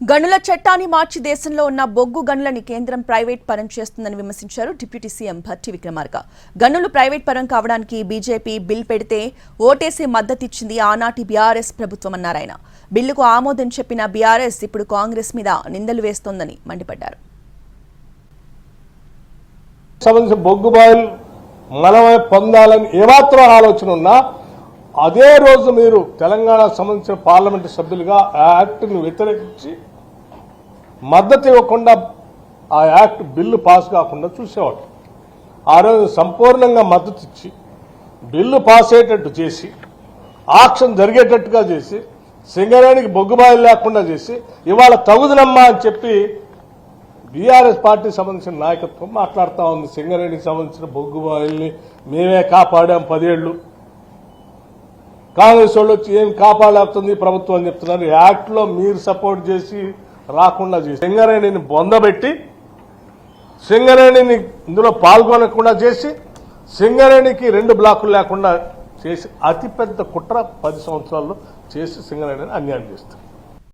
గనుల చట్టాన్ని మార్చి దేశంలో ఉన్న బొగ్గు గనులని కేంద్రం ప్రైవేట్ పరం చేస్తుందని విమర్శించారు డిప్యూటీ సీఎం భట్టి విక్రమార్క. గనులు ప్రైవేట్ పరం కావడానికి బీజేపీ బిల్ పెడితే ఓటేసి మద్దతిచ్చింది ఆనాటి బీఆర్ఎస్ ప్రభుత్వం అన్నారు ఆయన. బిల్లుకు ఆమోదం చెప్పిన బీఆర్ఎస్ ఇప్పుడు కాంగ్రెస్ మీద నిందలు వేస్తోందని మండిపడ్డారు. సంబంధించిన బొగ్గు బాయిల్ మనమే పొందాలని ఏమాత్రం ఆలోచన ఉన్నా అదే రోజు మీరు తెలంగాణకు సంబంధించిన పార్లమెంటు సభ్యులుగా ఆ యాక్ట్ని వ్యతిరేకించి మద్దతు ఇవ్వకుండా ఆ యాక్ట్ బిల్లు పాస్ కాకుండా చూసేవాడు ఆ రోజు సంపూర్ణంగా మద్దతు ఇచ్చి బిల్లు పాస్ అయ్యేటట్టు చేసి ఆక్షన్ జరిగేటట్టుగా చేసి సింగరేణికి బొగ్గుబాయిలు లేకుండా చేసి ఇవాళ తగుదనమ్మా అని చెప్పి బీఆర్ఎస్ పార్టీకి సంబంధించిన నాయకత్వం మాట్లాడుతూ ఉంది. సింగరేణికి సంబంధించిన బొగ్గుబాయిల్ని మేమే కాపాడాం పదేళ్ళు. కాంగ్రెస్ వాళ్ళు వచ్చి ఏం కాపాడలేస్తుంది ప్రభుత్వం? అని చెప్తున్నారు. యాక్ట్లో మీరు సపోర్ట్ చేసి రాకుండా చేసి సింగరేణిని బొందబెట్టి సింగరేణిని ఇందులో పాల్గొనకుండా చేసి సింగరేణికి రెండు బ్లాకులు లేకుండా చేసి అతిపెద్ద కుట్ర పది సంవత్సరాల్లో చేసి సింగరేణిని అన్యాయం చేస్తారు.